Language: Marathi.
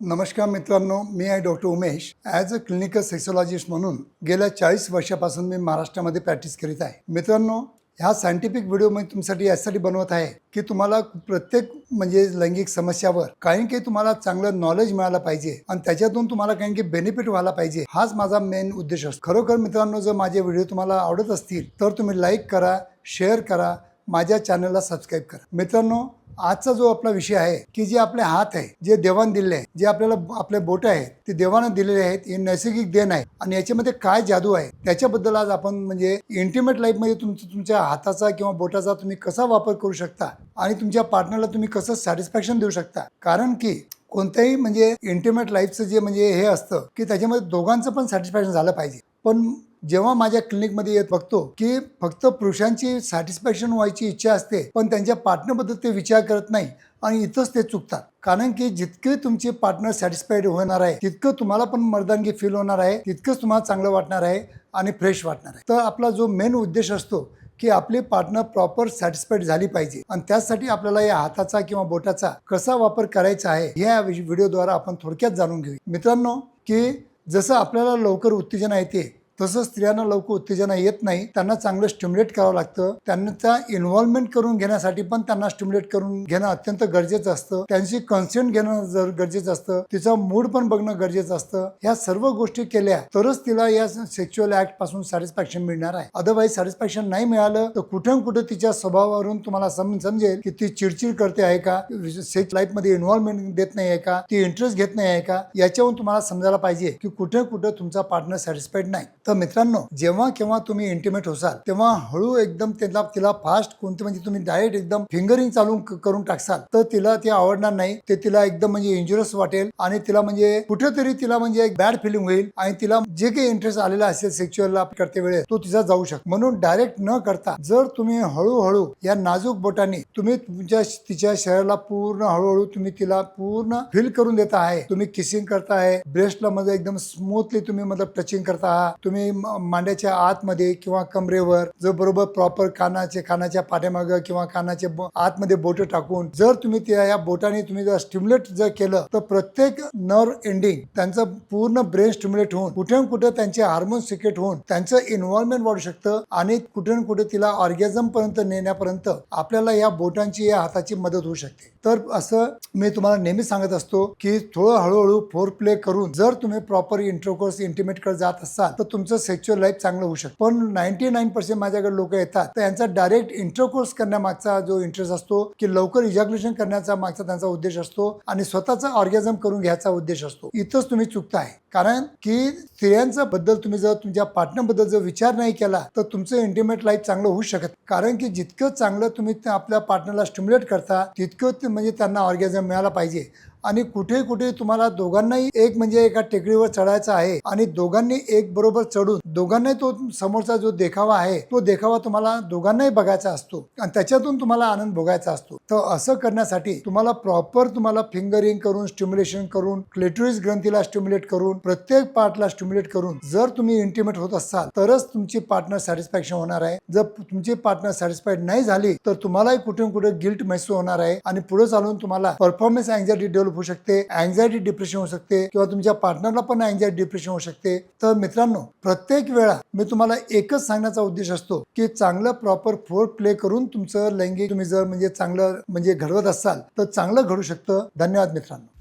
नमस्कार मित्रांनो मी आहे doctor Umesh. As a clinical sexologist म्हणून गेल्या चाळीस वर्षापासून मी महाराष्ट्रामध्ये प्रॅक्टिस करीत आहे. मित्रांनो ह्या सायंटिफिक व्हिडिओ मी तुमच्यासाठी यासाठी बनवत आहे की तुम्हाला प्रत्येक म्हणजे लैंगिक समस्यावर काही काही तुम्हाला चांगलं नॉलेज मिळालं पाहिजे आणि त्याच्यातून तुम्हाला काही काही बेनिफिट व्हायला पाहिजे हाच माझा मेन उद्देश असतो. खरोखर मित्रांनो जर माझे व्हिडिओ तुम्हाला आवडत असतील तर तुम्ही लाईक करा शेअर करा माझ्या चॅनलला सबस्क्राईब करा. मित्रांनो आजचा जो आपला विषय आहे की जे आपले हात आहे जे देवान दिले आहे जे आपल्याला आपले बोट आहेत ते देवानं दिलेले आहेत हे नैसर्गिक देण आहे. आणि याच्यामध्ये काय जादू आहे त्याच्याबद्दल आज आपण म्हणजे इंटिमेट लाईफमध्ये तुमचं तुमच्या हाताचा किंवा बोटाचा तुम्ही कसा वापर करू शकता आणि तुमच्या पार्टनरला तुम्ही कसं सॅटिस्फॅक्शन देऊ शकता? कारण की कोणत्याही म्हणजे इंटिमेट लाईफचं जे म्हणजे हे असतं की त्याच्यामध्ये दोघांचं पण सॅटिस्फॅक्शन झालं पाहिजे. पण जेव्हा माझ्या क्लिनिकमध्ये येत बघतो की फक्त पुरुषांची सॅटिस्फॅक्शन व्हायची इच्छा असते पण त्यांच्या पार्टनरबद्दल ते विचार करत नाही आणि इथंच ते चुकतात. कारण की जितके तुमचे पार्टनर सॅटिस्फाईड होणार आहे तितकं तुम्हाला पण मर्दानगी फील होणार आहे तितकंच तुम्हाला चांगलं वाटणार आहे आणि फ्रेश वाटणार आहे. तर आपला जो मेन उद्देश असतो की आपली पार्टनर प्रॉपर सॅटिस्फाईड झाली पाहिजे आणि त्यासाठी आपल्याला या हाताचा किंवा बोटाचा कसा वापर करायचा आहे या व्हिडिओद्वारा आपण थोडक्यात जाणून घेऊ. मित्रांनो की जसं आपल्याला लवकर उत्तेजना येते तसंच स्त्रियांना लवकर उत्तेजना येत नाही. त्यांना चांगलं स्टिम्युलेट करावं लागतं. त्यांचा इन्व्हॉल्वमेंट करून घेण्यासाठी पण त्यांना स्टिम्युलेट करून घेणं अत्यंत गरजेचं असतं. त्यांची कन्सेंट घेणं जर गरजेचं असतं तिचा मूड पण बघणं गरजेचं असतं. ह्या सर्व गोष्टी केल्या तरच तिला या सेक्च्युअल ऍक्टपासून सॅटिस्फॅक्शन मिळणार आहे. अदरवाईज सॅटिस्फॅक्शन नाही मिळालं तर कुठं कुठं तिच्या स्वभावावरून तुम्हाला समजेल की ती चिडचिड करते आहे का? सेक्स लाईफमध्ये इन्व्हॉल्वमेंट देत नाही आहे का? ती इंटरेस्ट घेत नाही आहे का? याच्यावरून तुम्हाला समजायला पाहिजे की कुठे कुठं तुमचा पार्टनर सॅटिस्फाईड नाही. तर मित्रांनो जेव्हा केव्हा तुम्ही इंटिमेट होसाल तेव्हा हळू एकदम त्याला तिला फास्ट कोणते म्हणजे तुम्ही डायरेक्ट एकदम फिंगरिंग चालू करून टाकसाल. तर तिला ते आवडणार नाही. ते तिला एकदम म्हणजे इंजुरस वाटेल आणि तिला म्हणजे कुठेतरी तिला म्हणजे एक बॅड फिलिंग होईल आणि तिला जे काही इंटरेस्ट आलेला असेल सेक्च्युअल करते वेळेस तो तिचा जाऊ शकतो. म्हणून डायरेक्ट न करता जर तुम्ही हळूहळू या नाजूक बोटाने तुम्ही तुमच्या तिच्या शरीराला पूर्ण हळूहळू तुम्ही तिला पूर्ण फील करून देता आहे. तुम्ही किसिंग करताय ब्रेस्टला मध्ये एकदम स्मूथली तुम्ही मतलब टचिंग करता. आहात तुम्ही मांड्याच्या आतमध्ये किंवा कमरेवर जर बरोबर प्रॉपर कानाचे कानाच्या पाठीमागं किंवा कानाचे आतमध्ये बोट टाकून जर तुम्ही त्या या बोटाने तुम्ही जर स्टिम्युलेट जर केलं तर प्रत्येक नर्व एंडिंग त्यांचं पूर्ण ब्रेन स्टिम्युलेट होऊन कुठे कुठे त्यांचे हार्मोन सिक्रेट होऊन त्यांचं इन्व्हॉल्वमेंट वाढू शकतं आणि कुठे कुठे तिला ऑर्गॅझम पर्यंत नेण्यापर्यंत आपल्याला या बोटांची या हाताची मदत होऊ शकते. तर असं मी तुम्हाला नेहमी सांगत असतो की थोडं हळूहळू फोर प्ले करून जर तुम्ही प्रॉपर इंट्रोकोर्स इंटिमेटकडे जात असाल तर तुम्ही तुमचं सेक्च्युअल लाईफ चांगलं होऊ शकतं. पण नाईन्टी नाईन पर्सेंट माझ्याकडे लोक येतात. तर यांचा डायरेक्ट इंटरकोर्स करण्यामागचा जो इंटरेस्ट असतो की लवकर इजॅक्युलेशन करण्याचा मागचा त्यांचा उद्देश असतो आणि स्वतःचा ऑर्गॅझम करून घ्यायचा उद्देश असतो. इथंच तुम्ही चुकताय कारण की स्त्रियांचा बद्दल तुम्ही जर तुमच्या पार्टनरबद्दल जर विचार नाही केला तर तुमचं इंटिमेट लाईफ चांगलं होऊ शकत कारण की जितकं चांगलं तुम्ही आपल्या पार्टनरला स्टिम्युलेट करता तितकं म्हणजे त्यांना ऑर्गॅझम मिळाला पाहिजे. आणि कुठे कुठे तुम्हाला दोघांनाही एक म्हणजे एका टेकडीवर चढायचं आहे आणि दोघांनी एक बरोबर चढून दोघांनाही तो समोरचा जो देखावा आहे तो देखावा तुम्हाला दोघांनाही बघायचा असतो आणि त्याच्यातून तुम्हाला आनंद भोगायचा असतो. तर असं करण्यासाठी तुम्हाला प्रॉपर तुम्हाला फिंगरिंग करून स्टिम्युलेशन करून क्लेटोरिस ग्रंथीला स्टिम्युलेट करून प्रत्येक पार्टला स्टिम्युलेट करून जर तुम्ही इंटिमेट होत असाल तरच तुमची पार्टनर सॅटिस्फॅक्शन होणार आहे. जर तुमची पार्टनर सॅटिस्फाईड नाही झाली तर तुम्हालाही कुठे कुठे गिल्ट महसूस होणार आहे आणि पुढे चालून तुम्हाला परफॉर्मन्स अँझायटी डेव्हलप होऊ शकते अँझायटी डिप्रेशन होऊ शकते किंवा तुमच्या पार्टनरला पण अँझायटी डिप्रेशन होऊ शकते. तर मित्रांनो प्रत्येक वेळा मी तुम्हाला एकच सांगण्याचा उद्देश असतो की चांगलं प्रॉपर फोर प्ले करून तुमचं लैंगिक तुम्ही जर म्हणजे चांगलं म्हणजे घडवत असाल तर चांगलं घडू शकतं. धन्यवाद मित्रांनो.